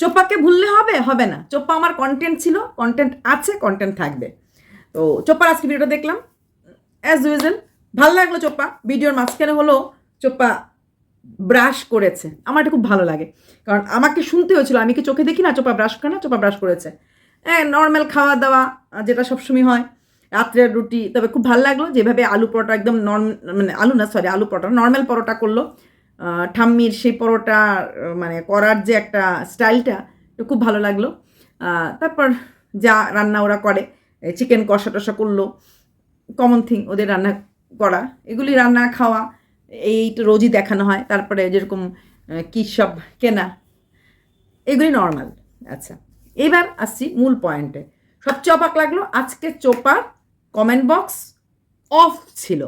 চোপ্পাকে ভুললে হবে? হবে না। চোপা আমার কন্টেন্ট ছিল কন্টেন্ট আছে কন্টেন্ট থাকবে। তো চোপ্পার আজকে ভিডিওটা দেখলাম। অ্যাজ ইউজুয়াল ভালো লাগল চোপ্পা। ভিডিওর মাঝখানে হলো চোপা ব্রাশ করেছে। আমার এটা খুব ভালো লাগে। কারণ আমাকে শুনতে হয়েছিল। আমি কি চোখে দেখি না চোপা ব্রাশ করে না? চোপা ব্রাশ করেছে। হ্যাঁ নর্মাল খাওয়া দাওয়া যেটা সবসময় হয়। রাত্রের রুটি। তবে খুব ভালো লাগল যেভাবে আলু পরোটা একদম নর্ম মানে আলু না সরি আলু পরোটা নর্মাল পরোটা করল। ঠাম্মির সেই পরোটা মানে করার যে একটা স্টাইলটা এটা খুব ভালো লাগল। তারপর যা রান্না ওরা করে চিকেন কষা টষা করল কমন থিং ওদের রান্না করা, এগুলি রান্না, খাওয়া এইটা রোজই দেখানো হয়। তারপরে যেরকম কী সব কেনা, এগুলি নর্মাল আচ্ছা এবার আসছি মূল পয়েন্টে সবচেয়ে অবাক লাগল আজকে চোপার কমেন্ট বক্স অফ ছিল।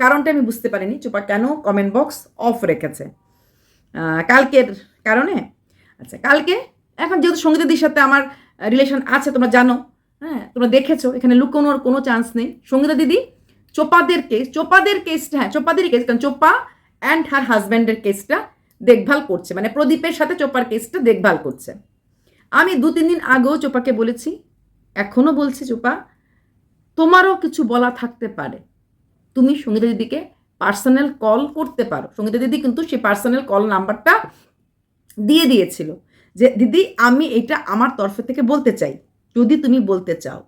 কারণটা আমি বুঝতে পারিনি। চোপা কেন কমেন্ট বক্স অফ রেখেছে? কালকের কারণে? আচ্ছা কালকে? এখন যেহেতু সঙ্গীতাদির সাথে আমার রিলেশন আছে, তোমরা জানো হ্যাঁ তোমরা দেখেছ, এখানে লুকোনোর কোনো চান্স নেই। সঙ্গীতা দিদি চোপাদের কেস চোপাদের কেসটা হ্যাঁ চোপাদেরই কেস কারণ চোপা অ্যান্ড হার হাজব্যান্ডের কেসটা দেখভাল করছে। মানে প্রদীপের সাথে চোপার কেসটা দেখভাল করছে। আমি দু, তিন দিন আগেও চোপাকে বলেছি এখনও বলছি, চোপা, তোমারও কিছু বলা থাকতে পারে। তুমি সঙ্গীতা দিদিকে পার্সোনাল কল করতে পারো। সঙ্গীতা দিদি কিন্তু সেই পার্সোনাল কল নাম্বারটা দিয়ে দিয়েছিল যে, দিদি, আমি এটা আমার তরফ থেকে বলতে চাই। যদি তুমি বলতে চাও,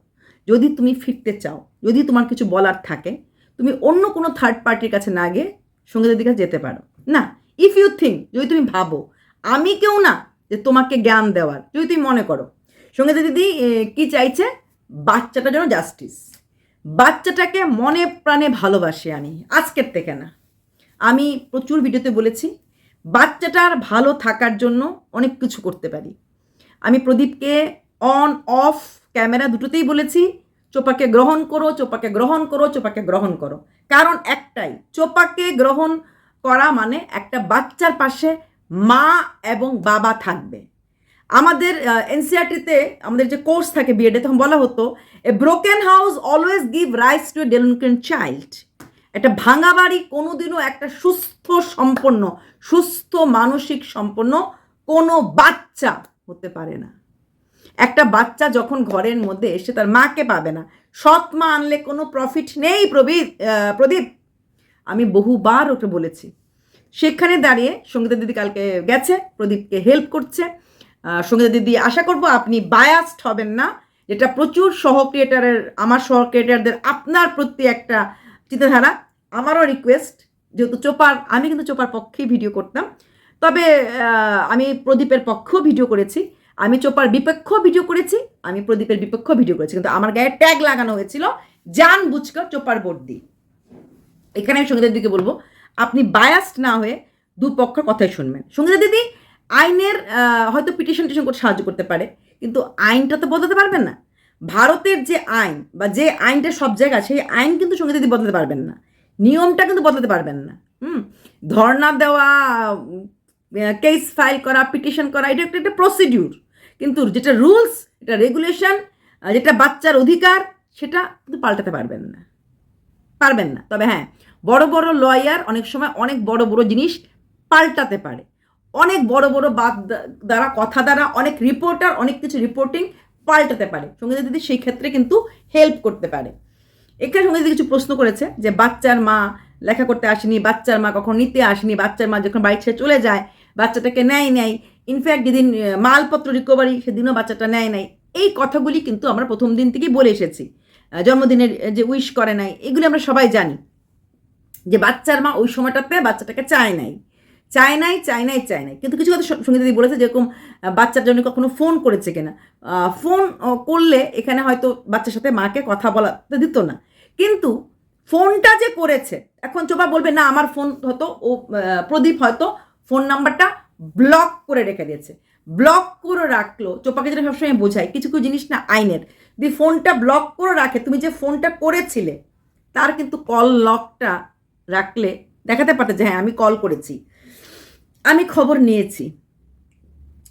যদি তুমি ফিরতে চাও, যদি তোমার কিছু বলার থাকে, তুমি অন্য কোনো থার্ড পার্টির কাছে না গিয়ে সঙ্গীতের দিকে যেতে পারো। না ইফ ইউ থিঙ্ক যদি তুমি ভাবো, আমি কেউ না যে তোমাকে জ্ঞান দেওয়ার। যদি তুমি মনে করো, সঙ্গীতা দিদি কি চাইছে? বাচ্চাটার জন্য জাস্টিস বাচ্চাটাকে মনে প্রাণে ভালোবাসি আমি, আজকের থেকে না। আমি প্রচুর ভিডিওতে বলেছি, বাচ্চাটার ভালো থাকার জন্য অনেক কিছু করতে পারি। আমি প্রদীপকে অন অফ ক্যামেরা দুটোতেই বলেছি, চোপাকে গ্রহণ করো, চোপাকে গ্রহণ করো, চোপাকে গ্রহণ করো। কারণ একটাই, চোপাকে গ্রহণ করা মানে একটা বাচ্চার পাশে মা এবং বাবা থাকবে। আমাদের এনসিআরটিতে আমাদের যে কোর্স থাকে বিএডে তখন বলা হতো a broken house always give rise to a delinquent child একটা ভাঙা বাড়ি কোনোদিনও একটা সুস্থ সম্পন্ন, সুস্থ মানসিক সম্পন্ন কোনো বাচ্চা হতে পারে না। একটা বাচ্চা যখন ঘরের মধ্যে এসে তার মাকে পাবে না, সৎ মা আনলে কোনো প্রফিট নেই প্রবীর প্রদীপ। আমি বহুবার ওকে বলেছি। সেখানে দাঁড়িয়ে সঙ্গীতা দিদি কালকে গেছে, প্রদীপকে হেল্প করছে। সঙ্গীতা দিদি, আশা করব আপনি বায়াসড হবেন না, যেটা প্রচুর সহ ক্রিয়েটারের আমার সহ ক্রিয়েটারদের আপনার প্রতি একটা চিন্তাধারা। আমারও রিকোয়েস্ট যেহেতু চোপার, আমি কিন্তু চোপার পক্ষেই ভিডিও করতাম। তবে আমি প্রদীপের পক্ষেও ভিডিও করেছি। আমি চোপার বিপক্ষ ভিডিও করেছি, আমি প্রদীপের বিপক্ষ ভিডিও করেছি। কিন্তু আমার গায়ে ট্যাগ লাগানো হয়েছিল জান বুঝকা চোপার বর্দি এখানে আমি সঙ্গীতা দিদিকে বলব, আপনি বায়াসড না হয়ে দুপক্ষের কথাই শুনবেন। সঙ্গীতা দিদি আইনের হয়তো পিটিশন টিশন করতে সাহায্য করতে পারে, কিন্তু আইনটা তো বদলাতে পারবেন না। ভারতের যে আইন বা যে আইনটা সব জায়গায় সেই আইন কিন্তু সঙ্গীতা দিদি বদলাতে পারবেন না। নিয়মটা কিন্তু বদলাতে পারবেন না। হুম? ধর্ণা দেওয়া কেস ফাইল করা, পিটিশন করা, এটা একটা একটা প্রসিডিউর কিন্তু যেটা রুলস এটা রেগুলেশন যেটা বাচ্চার অধিকার, সেটা কিন্তু পাল্টাতে পারবেন না। পারবেন না। তবে হ্যাঁ বড় বড় লয়ার অনেক সময় অনেক বড় বড় জিনিস পাল্টাতে পারে। অনেক বড় বড় বাদ দ্বারা, কথা দ্বারা, অনেক রিপোর্টার অনেক কিছু রিপোর্টিং পাল্টাতে পারে। সঙ্গীতা দিদি সেই ক্ষেত্রে কিন্তু হেল্প করতে পারে। এখানে সঙ্গীতা দিদি কিছু প্রশ্ন করেছে যে, বাচ্চার মা লেখা করতে আসেনি, বাচ্চার মা কখন নিতে আসেনি, বাচ্চার মা যখন বাড়ি ছেড়ে চলে যায়, বাচ্চাটাকে নেয় নেয় ইনফ্যাক্ট যেদিন মালপত্র রিকভারি সেদিনও বাচ্চাটা নেয় নাই। এই কথাগুলি কিন্তু আমরা প্রথম দিন থেকেই বলে এসেছি। জন্মদিনের যে উইশ করে নাই, এগুলি আমরা সবাই জানি। যে, বাচ্চার মা ওই সময়টাতে বাচ্চাটাকে চায় নাই। চায় নাই চায় নাই চায় নাই কিন্তু কিছু কথা সংগীত দিদি বলেছে যেরকম বাচ্চার জন্য কখনো ফোন করেছে কিনা। ফোন করলে এখানে হয়তো বাচ্চার সাথে মাকে কথা বলাতে দিত না। কিন্তু ফোনটা যে করেছে, এখন চোপা বলবে, না, আমার ফোন হয়তো ও প্রদীপ হয়তো ফোন নাম্বারটা ব্লক করে রেখে দিয়েছে। ব্লক করে রাখল, চোপাকে যেটা সবসময় বোঝায়, কিছু কিছু জিনিস না আইনের। যদি ফোনটা ব্লক করে রাখে, তুমি যে ফোনটা করেছিলে, তার কিন্তু কল লকটা রাখলে দেখাতে পারতে যে হ্যাঁ আমি কল করেছি। আমি খবর নিয়েছি।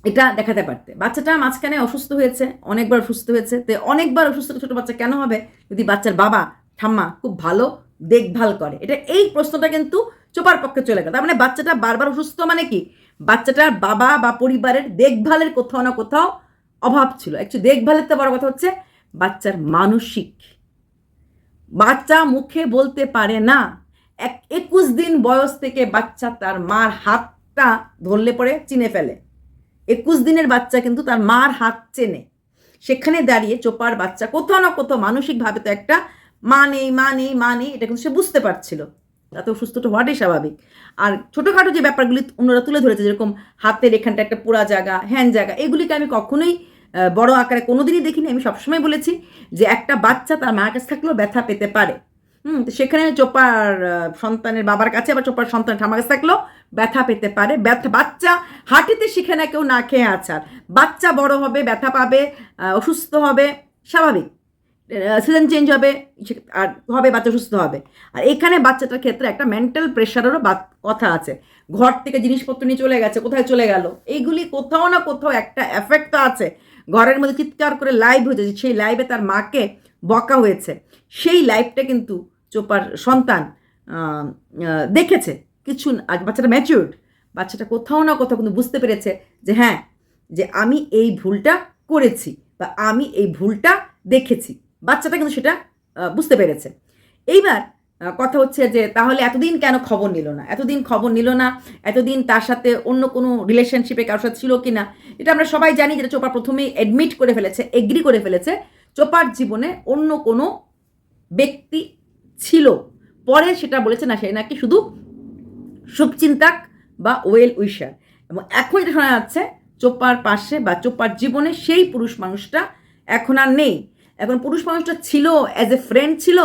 এটা দেখাতে পারতে। বাচ্চাটা মাঝখানে অসুস্থ হয়েছে, অনেকবার অসুস্থ হয়েছে। তো অনেকবার অসুস্থ ছোট বাচ্চা কেন হবে? যদি বাচ্চার বাবা, ঠাম্মা খুব ভালো দেখভাল করে। এটা এই প্রশ্নটা কিন্তু চোপার পক্ষে চলে গেল। তার মানে বাচ্চাটা বারবার অসুস্থ মানে কি? বাচ্চাটার বাবা বা পরিবারের দেখভালের কোথাও না কোথাও অভাব ছিল। অ্যাকচুয়ালি দেখভালের তো বড় কথা হচ্ছে, বাচ্চার মানসিক। বাচ্চা মুখে বলতে পারে না। এক একুশ দিন বয়স থেকে বাচ্চা তার মার হাতটা ধরলে পরে চিনে ফেলে। একুশ দিনের বাচ্চা কিন্তু তার মার হাত চেনে। সেখানে দাঁড়িয়ে চোপার বাচ্চা কোথাও না কোথাও মানসিকভাবে তো একটা মা নেই মা নেই মা নেই, এটা কিন্তু সে বুঝতে পারছিল। তাতে অসুস্থটা হওয়াটাই স্বাভাবিক। আর ছোটোখাটো যে ব্যাপারগুলি অন্যরা তুলে ধরেছে, যেরকম হাতের এখানটা একটা পোড়া জায়গা হ্যান্ড জায়গা, এগুলিকে আমি কখনোই বড় আকারে কোনোদিনই দেখিনি। আমি সবসময় বলেছি যে একটা বাচ্চা তার মায়ের কাছে থাকলেও ব্যথা পেতে পারে। হুম, তো সেখানে চোপার সন্তানের বাবার কাছে আবার চোপার সন্তান ঠামার কাছে থাকলেও ব্যথা পেতে পারে। ব্যথা, বাচ্চা হাঁটিতে শিখে না, কেউ না খেয়ে আছার বাচ্চা বড় হবে, ব্যথা পাবে অসুস্থ হবে, স্বাভাবিক। সিজন চেঞ্জ হবে আর হবে, বাচ্চা সুস্থ হবে। আর এখানে বাচ্চাটার ক্ষেত্রে একটা মেন্টাল প্রেশারেরও কথা আছে। ঘর থেকে জিনিসপত্র নিয়ে চলে গেছে, কোথায় চলে গেল? এইগুলি কোথাও না কোথাও একটা এফেক্ট তো আছে। ঘরের মধ্যে চিৎকার করে লাইভ হয়েছে সেই লাইভে তার মাকে বকা হয়েছে। সেই লাইভটা কিন্তু চোপার সন্তান দেখেছে। কিছু আর বাচ্চাটা ম্যাচিউর্ড বাচ্চাটা কোথাও না কোথাও কিন্তু বুঝতে পেরেছে যে হ্যাঁ যে আমি এই ভুলটা করেছি বা আমি এই ভুলটা দেখেছি। বাচ্চাটা কিন্তু সেটা বুঝতে পেরেছে। এইবার কথা হচ্ছে যে তাহলে এতদিন কেন খবর নিল না? এতদিন খবর নিল না? এতদিন তার সাথে অন্য কোনো রিলেশনশিপে কারোর সাথে ছিল কি না এটা আমরা সবাই জানি যেটা চোপা প্রথমেই অ্যাডমিট করে ফেলেছে এগ্রি করে ফেলেছে। চোপার জীবনে অন্য কোনো ব্যক্তি ছিল। পরে সেটা বলেছে না, সে নাকি শুধু শুভচিন্তাক বা ওয়েল উইশার। এবং এখন যেটা শোনা যাচ্ছে, চোপার পাশে বা চোপার জীবনে সেই পুরুষ মানুষটা এখন আর নেই। এখন পুরুষ মানুষটা ছিল অ্যাজ এ ফ্রেন্ড ছিল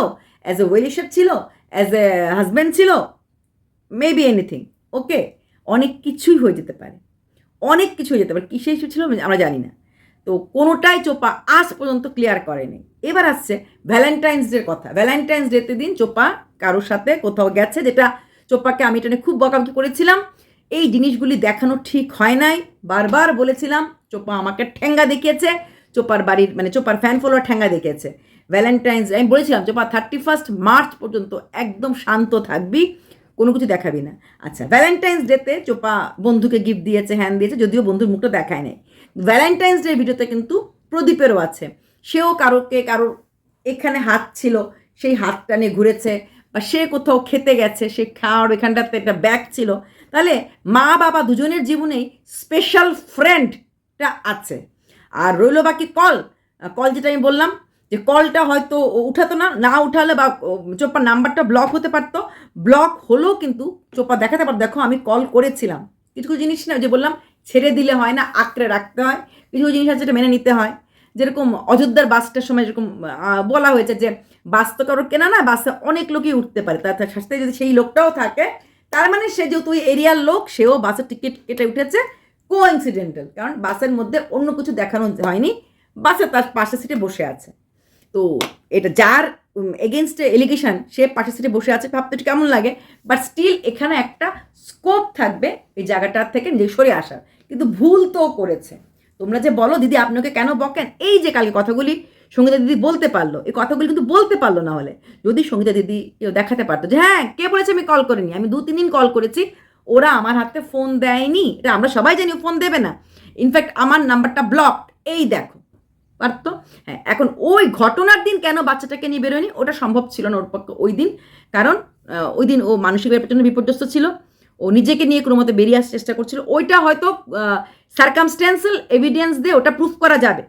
অ্যাজ এ ওয়েল উইশার ছিল অ্যাজ এ হাজব্যান্ড ছিল মেবি এনিথিং ওকে অনেক কিছুই হয়ে যেতে পারে। অনেক কিছু হয়ে যেতে পারে। কিসে ইস্যু ছিল আমরা জানি না। তো কোনোটাই চোপা আজ পর্যন্ত ক্লিয়ার করেনি। এবার আসছে ভ্যালেন্টাইন্স ডের কথা। ভ্যালেন্টাইন্স ডেতে দিন চোপা কারোর সাথে কোথাও গেছে যেটা চোপাকে আমি এটা খুব বকাবকি করেছিলাম। এই জিনিসগুলি দেখানো ঠিক হয় নাই। বারবার বলেছিলাম চোপা আমাকে ঠেঙ্গা দেখিয়েছে চোপার বাড়ির মানে চোপার ফ্যান ফলোয়ার ঠেঙ্গা দেখিয়েছে। ভ্যালেন্টাইন্স আমি বলেছিলাম চোপা থার্টি ফার্স্ট মার্চ পর্যন্ত একদম শান্ত থাকবি, কোনো কিছু দেখাবি না। আচ্ছা ভ্যালেন্টাইন্স ডেতে চোপা বন্ধুকে গিফট দিয়েছে হ্যান দিয়েছে, যদিও বন্ধুর মুখটা দেখায় নাই। ভ্যালেন্টাইন্স ডে ভিডিওতে কিন্তু প্রদীপেরও আছে। সেও কারোকে, কারোর এখানে হাত ছিল, সেই হাতটা নিয়ে ঘুরেছে বা সে কোথাও খেতে গেছে, সে খাওয়ার এখানটাতে একটা ব্যাগ ছিল। তাহলে মা, বাবা দুজনের জীবনেই স্পেশাল ফ্রেন্ডটা আছে। আর রইল বাকি কল। কল যেটা আমি বললাম, যে কলটা হয়তো উঠাতো না না উঠালে বা চোপার নাম্বারটা ব্লক হতে পারতো। ব্লক হলেও কিন্তু চোপা দেখাতে পারতো। দেখো, আমি কল করেছিলাম। কিছু কিছু জিনিস না যে বললাম, ছেড়ে দিলে হয় না, আঁকড়ে রাখতে হয়। কিছু কিছু জিনিস আছে যেটা মেনে নিতে হয়। যেরকম অযোধ্যার বাসটার সময় যেরকম বলা হয়েছে যে বাস তো কারোর কেনা না, বাসে অনেক লোকই উঠতে পারে। তার সাথে যদি সেই লোকটাও থাকে, তার মানে সে যেহেতু এরিয়ার লোক, সেও বাসের টিকিট কেটে উঠেছে কো ইনসিডেন্টাল কারণ বাসের মধ্যে অন্য কিছু দেখানো হয়নি, বাসে তার পাশের সিটে বসে আছে। তো এটা যার এগেনস্টে এলিগেশন সে পাশের সিটে বসে আছে, ভাবতে কেমন লাগে? বাট স্টিল এখানে একটা স্কোপ থাকবে এই জায়গাটার থেকে নিজে সরে আসার। কিন্তু ভুল তো করেছে। তোমরা যে বলো, দিদি আপনাকে কেন বকেন? এই যে কালকে কথাগুলি সঙ্গীতা দিদি বলতে পারল, এই কথাগুলি কিন্তু বলতে পারল না হলে। যদি সঙ্গীতা দিদি কেউ দেখাতে পারতো যে হ্যাঁ কে বলেছে আমি কল করিনি? আমি দু তিন দিন কল করেছি, ওরা আমার হাতে ফোন দেয়নি। এটা আমরা সবাই জানি ফোন দেবে না। ইনফ্যাক্ট আমার নাম্বারটা ব্লকড এই দেখো, পারতো? হ্যাঁ এখন ওই ঘটনার দিন কেন বাচ্চাটাকে নিয়ে বেরোয়নি? ওটা সম্ভব ছিল না ওর পক্ষে ওই দিন। কারণ ওই দিন ও মানসিকভাবে প্রচণ্ড বিপর্যস্ত ছিল। ও নিজেকে নিয়ে কোনো মতে বেরিয়ে আসার চেষ্টা করছিল। ওইটা হয়তো সার্কামস্ট্যান্সিয়াল এভিডেন্স দিয়ে ওটা প্রুফ করা যাবে।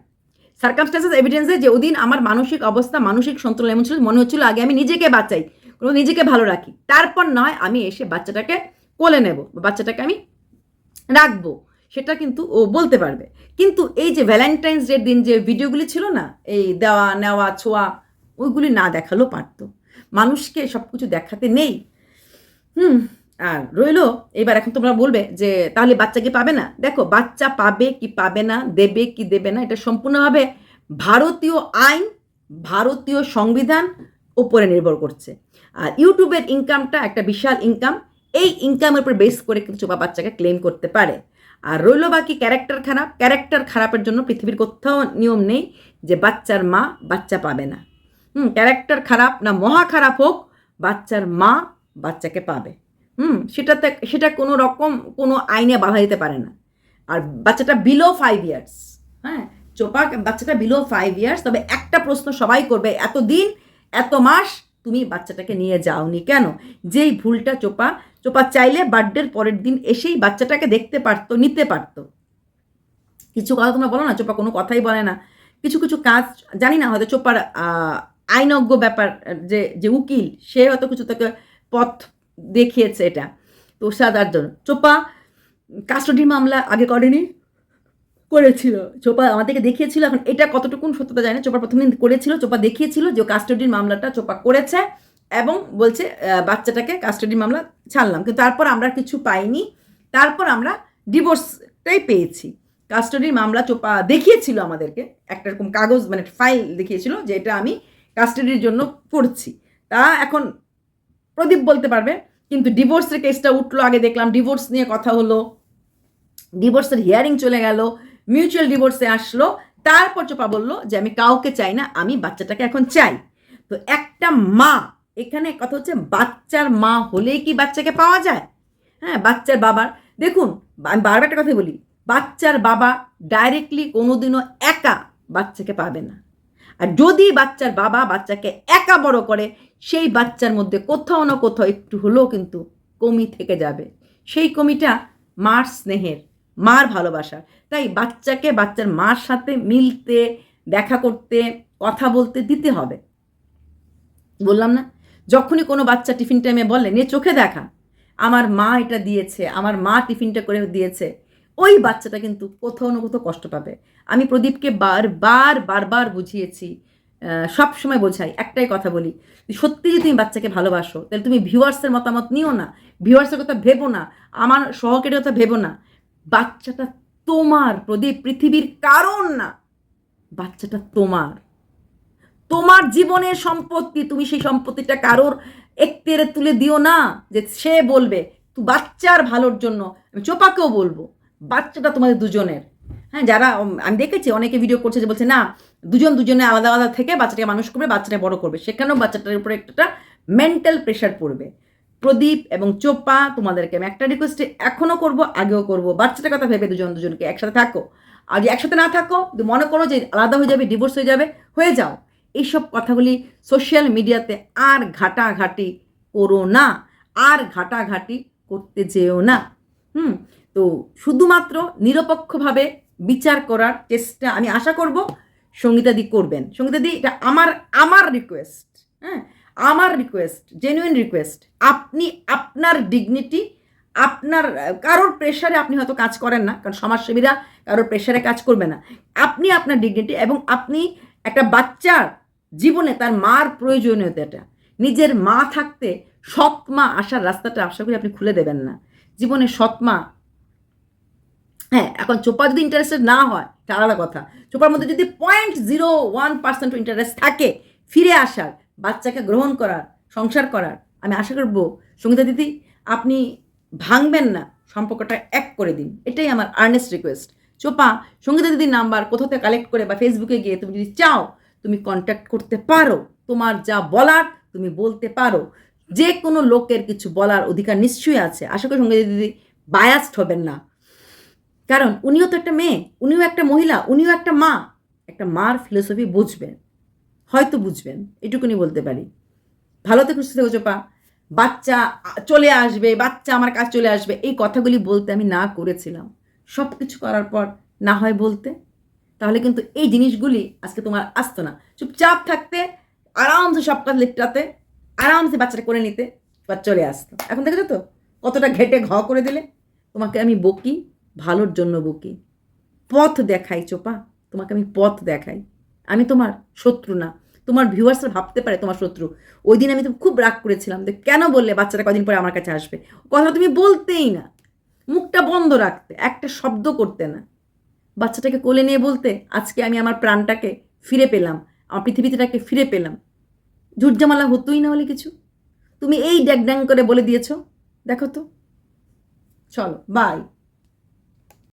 সার্কামস্ট্যান্সেস এভিডেন্স যে ওদিন আমার মানসিক অবস্থা, মানসিক সন্তুলন এমন ছিল, মনে হচ্ছিল আগে আমি নিজেকে বাঁচাই, কোনো নিজেকে ভালো রাখি। তারপর নয়, আমি এসে বাচ্চাটাকে কোলে নেব, বাচ্চাটাকে আমি রাখব, সেটা কিন্তু ও বলতে পারবে। কিন্তু এই যে ভ্যালেন্টাইন্স ডের দিন যে ভিডিওগুলি ছিল না, এই দেওয়া, নেওয়া, ছোঁয়া, ওইগুলি না দেখালেও পারতো। মানুষকে সব কিছু দেখাতে নেই। হুম। আর রইল, এবার এখন তোমরা বলবে যে, তাহলে বাচ্চা কি পাবে না? দেখো, বাচ্চা পাবে কি পাবে না, দেবে কি দেবে না, এটা সম্পূর্ণভাবে ভারতীয় আইন, ভারতীয় সংবিধান উপরে নির্ভর করছে। আর ইউটিউবের ইনকামটা একটা বিশাল ইনকাম এই ইনকামের উপর বেস করে কিন্তু চোপা বাচ্চাকে ক্লেম করতে পারে। আর রইল বাকি ক্যারেক্টার খারাপ ক্যারেক্টার খারাপের জন্য পৃথিবীর কোথাও নিয়ম নেই যে বাচ্চার মা বাচ্চা পাবে না। হুম ক্যারেক্টার খারাপ না মহা খারাপ হোক, বাচ্চার মা বাচ্চাকে পাবে। হুম, সেটাতে, সেটা কোনো রকম কোনো আইনে বাধা দিতে পারে না। আর বাচ্চাটা বিলো ফাইভ ইয়ার্স হ্যাঁ চোপা বাচ্চাটা বিলো ফাইভ ইয়ার্স তবে একটা প্রশ্ন সবাই করবে এত দিন এত মাস তুমি বাচ্চাটাকে নিয়ে যাওনি কেন? যেই ভুলটা চোপা চোপা চাইলে বার্থডের পরের দিন এসেই বাচ্চাটাকে দেখতে পারতো, নিতে পারতো। কিছু কথা তোমরা বলো না, চোপা কোনো কথাই বলে না। কিছু কিছু কাজ, জানি না, হয়তো চোপার আইনজ্ঞ ব্যাপার, যে যে উকিল, সে হয়তো কিছু তাকে পথ দেখিয়েছে এটা। তো সাদার জন্য চোপা কাস্টডি মামলা আগে করেনি, করেছিল। চোপা আমাদেরকে দেখিয়েছিল, এখন এটা কতটুকু সত্যতা যায় না। চোপা প্রথম দিন করেছিল, চোপা দেখিয়েছিল যে কাস্টডির মামলাটা চোপা করেছে এবং বলছে বাচ্চাটাকে কাস্টডি মামলা ছাড়লাম। কিন্তু তারপর আমরা কিছু পাইনি। তারপর আমরা ডিভোর্সটাই পেয়েছি। কাস্টডির মামলা চোপা দেখিয়েছিল আমাদেরকে। একটা রকম কাগজ মানে ফাইল দেখিয়েছিল যে এটা আমি কাস্টডির জন্য করছি। তা এখন প্রদীপ বলতে পারবে কিন্তু ডিভোর্সের কেসটা উঠল, আগে দেখলাম ডিভোর্স নিয়ে কথা হলো। ডিভোর্সের হিয়ারিং চলে গেল মিউচুয়াল ডিভোর্সে আসলো, তারপর চোপা বলল যে, আমি কাউকে চাই না, আমি বাচ্চাটাকে এখন চাই। তো একটা মা, এখানে কথা হচ্ছে বাচ্চার মা হলেই কি বাচ্চাকে পাওয়া যায়? হ্যাঁ বাচ্চার বাবার। দেখুন, আমি বারবার একটা কথা বলি, বাচ্চার বাবা ডাইরেক্টলি কোনোদিনও একা বাচ্চাকে পাবে না। আর যদি বাচ্চার বাবা বাচ্চাকে একা বড় করে, সেই বাচ্চার মধ্যে কোথাও না কোথাও একটু হলেও কিন্তু কমি থেকে যাবে। সেই কমিটা মার স্নেহের, মার ভালোবাসার। তাই বাচ্চাকে বাচ্চার মার সাথে মিলতে, দেখা করতে, কথা বলতে দিতে হবে। বললাম না? যখনই কোনো বাচ্চা টিফিন টাইমে বলে নিয়ে চোখে দেখা। আমার মা এটা দিয়েছে, আমার মা টিফিনটা করে দিয়েছে। ওই বাচ্চাটা কিন্তু কোথাও না কোথাও কষ্ট পাবে। আমি প্রদীপকে বারবার বারবার বুঝিয়েছি সব সময় বোঝাই, একটাই কথা বলি সত্যি যদি তুমি বাচ্চাকে ভালোবাসো, তাহলে তুমি ভিউয়ার্সের মতামত নিও না ভিউয়ার্সের কথা ভেবো না, আমার সহকারীর কথা ভেবো না। বাচ্চাটা তোমার, প্রদীপ, পৃথিবীর কারণ না। বাচ্চাটা তোমার। তোমার জীবনের সম্পত্তি, তুমি সেই সম্পত্তিটা কারোর একটেরে তুলে দিও না, যে সে বলবে তুই বাচ্চার ভালোর জন্য, আমি চোপাকেও বলব। বাচ্চাটা তোমাদের দুজনের। হ্যাঁ যারা আমি দেখেছি, অনেকে ভিডিও করছে যে বলছে, না, দুজন দুজনে আলাদা আলাদা থেকে বাচ্চাটাকে মানুষ করবে বাচ্চাটা বড় করবে। সেখানেও বাচ্চাটার উপরে একটা মেন্টাল প্রেশার পড়বে। প্রদীপ এবং চোপা, তোমাদেরকে আমি একটা রিকোয়েস্টে এখনও করব, আগেও করব। বাচ্চাটার কথা ভেবে দুজন দুজনকে একসাথে থাকো। আর যদি একসাথে না থাকো মনে করো যে আলাদা হয়ে যাবে ডিভোর্স হয়ে যাবে, হয়ে যাও। এইসব কথাগুলি সোশ্যাল মিডিয়াতে আর ঘাটাঘাটি করো না, আর ঘাটাঘাটি করতে যেও না। হুম? তো শুধুমাত্র নিরপেক্ষভাবে বিচার করার চেষ্টা আমি আশা করব সঙ্গীতাদি করবেন। সঙ্গীতাদি, এটা আমার আমার রিকোয়েস্ট হ্যাঁ? আমার রিকোয়েস্ট জেনুইন রিকোয়েস্ট আপনি আপনার ডিগনিটি আপনার, কারোর প্রেশারে আপনি হয়তো কাজ করেন না, কারণ সমাজসেবীরা কারোর প্রেশারে কাজ করবে না। আপনি আপনার ডিগনিটি এবং আপনি একটা বাচ্চার জীবনে তার মার প্রয়োজনীয়তাটা, নিজের মা থাকতে সৎ মা আসার রাস্তাটা আশা করি আপনি খুলে দেবেন না। জীবনে সৎ মা হ্যাঁ এখন চোপা যদি ইন্টারেস্টেড না হয় তা আলাদা কথা। চোপার মধ্যে যদি point zero one percent interest থাকে, ফিরে আসার, বাচ্চাকে গ্রহণ করার, সংসার করার, আমি আশা করব, সঙ্গীতা দিদি, আপনি ভাঙবেন না, সম্পর্কটা এক করে দিন। এটাই আমার আর্নেস্ট রিকোয়েস্ট চোপা, সঙ্গীতা দিদির নাম্বার থেকে কালেক্ট করে বা ফেসবুকে গিয়ে তুমি যদি চাও, তুমি কন্ট্যাক্ট করতে পারো। তোমার যা বলার, তুমি বলতে পারো। যে কোনো লোকের কিছু বলার অধিকার নিশ্চয়ই আছে। আশা করি সঙ্গীতা দিদি বায়াসড হবেন না। কারণ উনিও তো একটা মেয়ে, উনিও একটা মহিলা, উনিও একটা মা। একটা মার ফিলোসফি বুঝবেন, হয়তো বুঝবেন, এটুকুনি বলতে পারি। ভালো থেকে, সুস্থ চোপা। বাচ্চা চলে আসবে, বাচ্চা আমার কাছে চলে আসবে, এই কথাগুলি বলতে আমি না করেছিলাম। সব কিছু করার পর না হয় বলতে, তাহলে কিন্তু এই জিনিসগুলি আজকে তোমার আসতো না। চুপচাপ থাকতে, আরামসে সব কাজ লিপটাতে, আরামসে বাচ্চাটা করে নিতে বা চলে আসতো। এখন দেখেছ তো, কতটা ঘেটে ঘ করে দিলে? তোমাকে আমি বকি ভালোর জন্য বকি। পথ দেখাই চোপা, তোমাকে আমি পথ দেখাই। আমি তোমার শত্রু না। তোমার ভিউয়ার্সরা ভাবতে পারে তোমার শত্রু। ওই দিন আমি তো খুব রাগ করেছিলাম যে কেন বললে বাচ্চাটা কদিন পরে আমার কাছে আসবে? কথা তুমি বলতেই না। মুখটা বন্ধ রাখতে, একটা শব্দ করতে না। বাচ্চাটাকে কোলে নিয়ে বলতে, আজকে আমি আমার প্রাণটাকে ফিরে পেলাম, আমার পৃথিবীটাকে ফিরে পেলাম। ঝুটঝামালা হতোই না হলে কিছু? তুমি এই ড্যাং করে বলে দিয়েছ? দেখো তো। চলো বাই